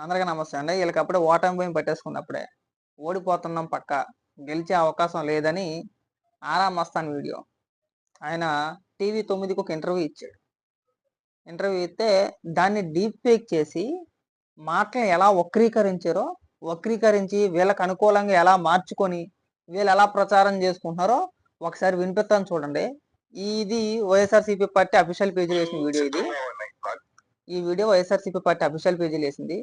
అందరికీ నమస్తే అండి. వీళ్ళకి అప్పుడే ఓటమి భయం పట్టేసుకుంది అప్పుడే ఓడిపోతున్నాం పక్క. గెలిచే అవకాశం లేదని ఆరా మస్తాన్ వీడియో. ఆయన టీవీ తొమ్మిదికి ఒక ఇంటర్వ్యూ ఇచ్చాడు. ఇంటర్వ్యూ ఇస్తే దాన్ని డీప్ ఫేక్ చేసి మాటలు ఎలా వక్రీకరించారో వక్రీకరించి వీళ్ళకి అనుకూలంగా ఎలా మార్చుకొని వీళ్ళు ఎలా ప్రచారం చేసుకుంటున్నారో ఒకసారి వినిపిస్తాను చూడండి. ఇది వైఎస్ఆర్సీపీ పార్టీ అఫీషియల్ పేజీలో వేసిన వీడియో ఇది. ఈ వీడియో వైఎస్ఆర్సీపీ పార్టీ అఫీషియల్ పేజీలో వేసింది.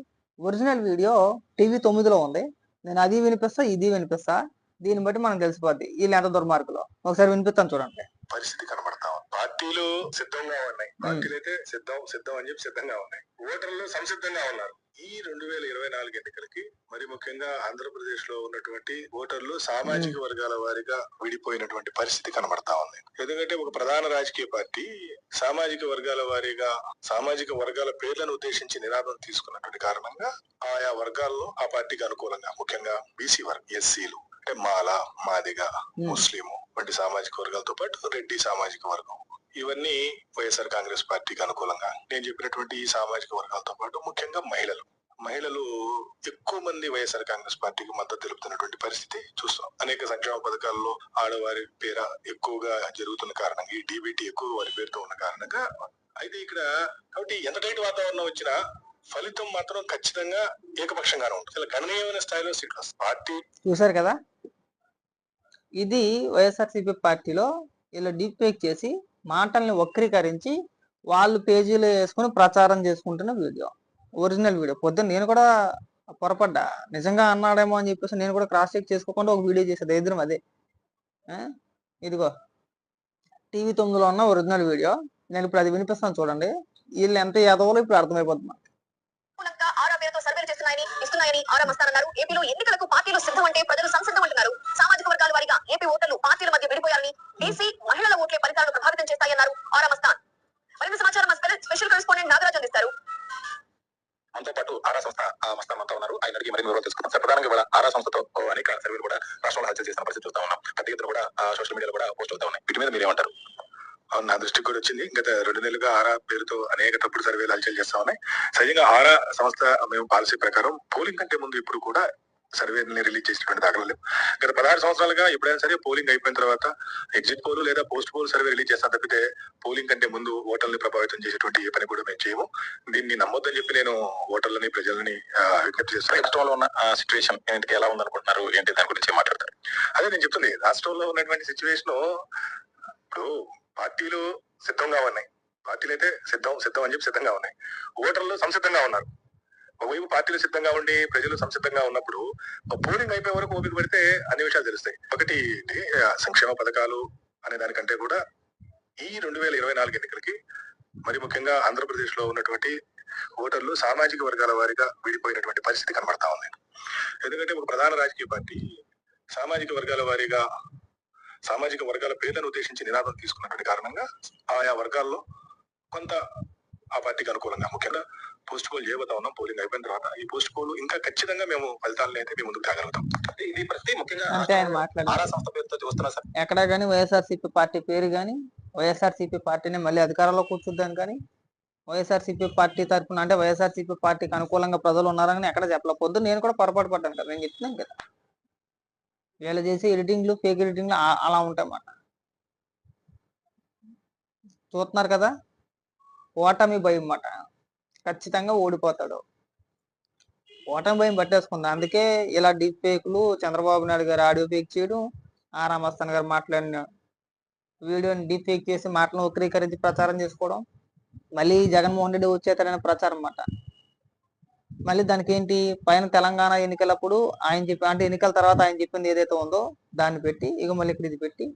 ఒరిజినల్ వీడియో టీవీ తొమ్మిదిలో ఉంది. నేను అది వినిపిస్తా ఇది వినిపిస్తా. దీన్ని బట్టి మనకు తెలిసిపోద్ది వీళ్ళు ఎంత దుర్మార్గులో. ఒకసారి వినిపిస్తాను చూడండి. పరిస్థితి కనబడతా ఉంది. పార్టీలు సిద్ధంగా ఉన్నాయి. పార్టీలు అయితే సిద్ధం సిద్ధం అని చెప్పి సిద్ధంగా ఉన్నాయి. ఓటర్లు సంసిద్ధంగా ఉన్నారు. ఈ రెండు వేల ఇరవై నాలుగు ఎన్నికలకి మరి ముఖ్యంగా ఆంధ్రప్రదేశ్లో ఉన్నటువంటి ఓటర్లు సామాజిక వర్గాల వారిగా విడిపోయినటువంటి పరిస్థితి కనబడతా ఉంది. ఎందుకంటే ఒక ప్రధాన రాజకీయ పార్టీ సామాజిక వర్గాల వారీగా సామాజిక వర్గాల పేర్లను ఉద్దేశించి నినాదం తీసుకున్నటువంటి కారణంగా ఆయా వర్గాల్లో ఆ పార్టీకి అనుకూలంగా ముఖ్యంగా బీసీ వర్గం ఎస్సీలు అంటే మాల మాదిగ ముస్లిం వంటి సామాజిక వర్గాలతో పాటు రెడ్డి సామాజిక వర్గం. ఇవన్నీ వైఎస్ఆర్ కాంగ్రెస్ పార్టీకి అనుకూలంగా. నేను చెప్పినటువంటి ఈ సామాజిక వర్గాలతో పాటు ముఖ్యంగా మహిళలు. మహిళలు ఎక్కువ మంది వైఎస్ఆర్ కాంగ్రెస్ పార్టీకి మద్దతు తెలుపుతున్నటువంటి పరిస్థితి చూస్తాం అనేక సంక్షేమ పథకాల్లో ఆడవారి పేర ఎక్కువగా జరుగుతున్న కారణంగా ఈ డీబీటీ ఎక్కువ వారి పేరుతో ఉన్న కారణంగా అయితే ఇక్కడ కాబట్టి ఎంత టైట్ వాతావరణం వచ్చినా ఫలితం మాత్రం ఖచ్చితంగా ఏకపక్షంగానే ఉంటుంది. చాలా గణనీయమైన స్థాయిలో సీట్లు పార్టీ చూసారు కదా? ఇది వైఎస్ఆర్సీపీ పార్టీలో ఇలా డీప్ ఫేక్ చేసి మాటల్ని వక్రీకరించి వాళ్ళు పేజీలో వేసుకుని ప్రచారం చేసుకుంటున్న వీడియో. Original video. పొద్దున్న నేను కూడా పొరపడ్డా. నిజంగా అన్నాడేమో అని చెప్పేసి నేను కూడా క్రాస్ చెక్ చేసుకోకుండా ఒక వీడియో చేసేది ఇద్దరం అదే. ఆ? ఇదిగో. టీవీ తొమ్మిదిలో ఉన్న ఒరిజినల్ వీడియో. నేను ఇప్పుడు అది వినిపిస్తాను చూడండి. వీళ్ళు ఎంత ఎదవలో ఇప్పుడు అర్థమైపోతుంది అనుకూలంగా సర్వేలు చేస్తున్నాయని ఇస్తున్నాయని ఆరా మస్తానన్నారు. ఏపీలో ఎన్నికలకు పార్టీలు సిద్ధం అంటే ప్రజలు సంసిద్ధం ఉన్నారు. ఆయన అడిగి మరిన్ని వివరాలు తెలుసుకుందాం. సార్ ప్రధానంగా ఇవాళ ఆరా సంస్థతో అనేక సర్వేలు కూడా రాష్ట్రంలో హత్య చేసిన పరిస్థితి చూస్తా ఉన్నాం. పెద్ద ఎత్తున కూడా సోషల్ మీడియాలో కూడా పోస్ట్ అవుతా ఉన్నాయి. వీటి మీద మీరేమంటారు అవును, నా దృష్టికి కూడా వచ్చింది. గత రెండు నెలలుగా ఆరా పేరుతో అనేక తప్పుడు సర్వేలు హల్చల్ చేస్తా ఉన్నాయి. సహజంగా ఆరా సంస్థ మేము పాలసీ ప్రకారం పోలింగ్ కంటే ముందు ఇప్పుడు కూడా సర్వేని రిలీజ్ చేసినటువంటి దాఖలు లేవు గత పదహారు సంవత్సరాలుగా ఎప్పుడైనా సరే పోలింగ్ అయిపోయిన తర్వాత ఎగ్జిట్ పోల్ లేదా పోస్ట్ పోల్ సర్వే రిలీజ్ చేస్తాం తప్పితే పోలింగ్ కంటే ముందు ఓటర్ని ప్రభావితం చేసేటువంటి ఏ పని కూడా మేము చేయము. దీన్ని నమ్మొద్దని చెప్పి నేను ఓటర్లని ప్రజలని విజ్ఞప్తి చేస్తాను రాష్ట్రంలో ఉన్న సిచ్యువేషన్ ఏంటి ఎలా ఉందనుకుంటున్నారు ఏంటి దాని గురించి మాట్లాడతారు. అదే నేను చెప్తుంది రాష్ట్రంలో ఉన్నటువంటి సిచ్యువేషన్ ఇప్పుడు పార్టీలు సిద్ధంగా ఉన్నాయి. పార్టీలు అయితే సిద్ధం సిద్ధం అని చెప్పి సిద్ధంగా ఉన్నాయి. ఓటర్లు సంసిద్ధంగా ఉన్నారు. ఒకవైపు పార్టీలు సిద్ధంగా ఉండి ప్రజలు సంసిద్ధంగా ఉన్నప్పుడు పోలింగ్ అయిపోయే వరకు ఓపిక పడితే అన్ని విషయాలు తెలుస్తాయి. ఒకటి సంక్షేమ పథకాలు అనే దానికంటే కూడా ఈ రెండు వేల ఇరవై నాలుగు ఎన్నికలకి మరి ముఖ్యంగా ఆంధ్రప్రదేశ్లో ఉన్నటువంటి ఓటర్లు సామాజిక వర్గాల వారిగా విడిపోయినటువంటి పరిస్థితి కనబడతా ఉంది. ఎందుకంటే ఒక ప్రధాన రాజకీయ పార్టీ సామాజిక వర్గాల వారీగా సామాజిక వర్గాల పేర్లను ఉద్దేశించి నినాదం తీసుకున్నటువంటి కారణంగా ఆయా వర్గాల్లో కొంత ఆ పార్టీకి అనుకూలంగా ముఖ్యంగా పోస్ట్ పోల్ చేయబోతా ఉన్నాం. పోలింగ్ అయిపోయిన తర్వాత ఈ పోస్ట్ పోల్ ఇంకా ఖచ్చితంగా మేము ఫలితాలను అయితే మేము ముందుకు తేగలుగుతాం. ఇది ప్రతి ముఖ్యంగా అంతే ఆయన మాట్లాడారు. సంస్థ పేరుతో వస్తున్నా సార్. ఎక్కడ కానీ వైఎస్ఆర్సీపీ పార్టీ పేరు కానీ వైఎస్ఆర్సీపీ పార్టీని మళ్ళీ అధికారంలో కూర్చుద్దాని కానీ వైఎస్ఆర్సీపీ పార్టీ తరఫున అంటే వైఎస్ఆర్సీపీ పార్టీకి అనుకూలంగా ప్రజలు ఉన్నారని ఎక్కడ చెప్పలే. పొద్దు నేను కూడా పొరపాటు పడ్డాను కదా నేను చెప్తున్నాను కదా. వీళ్ళు చేసే ఎడిటింగ్లు ఫేక్ ఎడిటింగ్లు అలా ఉంటాయన్నమాట. చూస్తున్నారు కదా? ఓటమి భయం అన్నమాట ఖచ్చితంగా ఓడిపోతాడు. ఓటమి భయం పట్టేసుకుంది. అందుకే ఇలా డీప్ ఫేక్లు చంద్రబాబు నాయుడు గారు ఆడియో ఫేక్ చేయడం ఆ రామస్థాన్ గారు మాట్లాడిన వీడియోని డీప్ ఫేక్ చేసి మాటలను వక్రీకరించి ప్రచారం చేసుకోవడం మళ్ళీ జగన్మోహన్ రెడ్డి వచ్చేతాడనే ప్రచారం అన్నమాట. మళ్ళీ దానికి ఏంటి? పైన తెలంగాణ ఎన్నికలప్పుడు ఆయన చెప్పి అంటే ఎన్నికల తర్వాత ఆయన చెప్పింది ఏదైతే ఉందో దాన్ని పెట్టి ఇక మళ్ళీ ఇక్కడ ఇది పెట్టి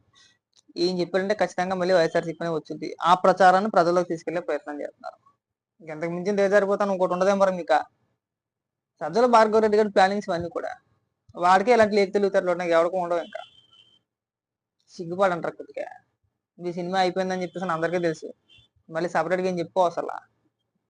ఏం చెప్పారంటే ఖచ్చితంగా మళ్ళీ వైఎస్ఆర్సీపీ వచ్చింది. ఆ ప్రచారాన్ని ప్రజల్లోకి తీసుకెళ్ళే ప్రయత్నం చేస్తున్నారు. ఇంతకు మించిన దేజారిపోతాను ఇంకోటి ఉండదేం మరి ఇంకా సజ్జల భార్గవ రెడ్డి గారి ప్లానింగ్స్ ఇవన్నీ కూడా. వాడికే ఇలాంటి లేక తెలివితేటలు ఉన్నాయి? ఎవరికి ఉండవు ఇంకా. సిగ్గుపడంటారు కొద్దిగా. మీ సినిమా అయిపోయిందని చెప్పేసి అందరికీ తెలుసు. మళ్ళీ సపరేట్గా ఏం చెప్పుకో అసలు.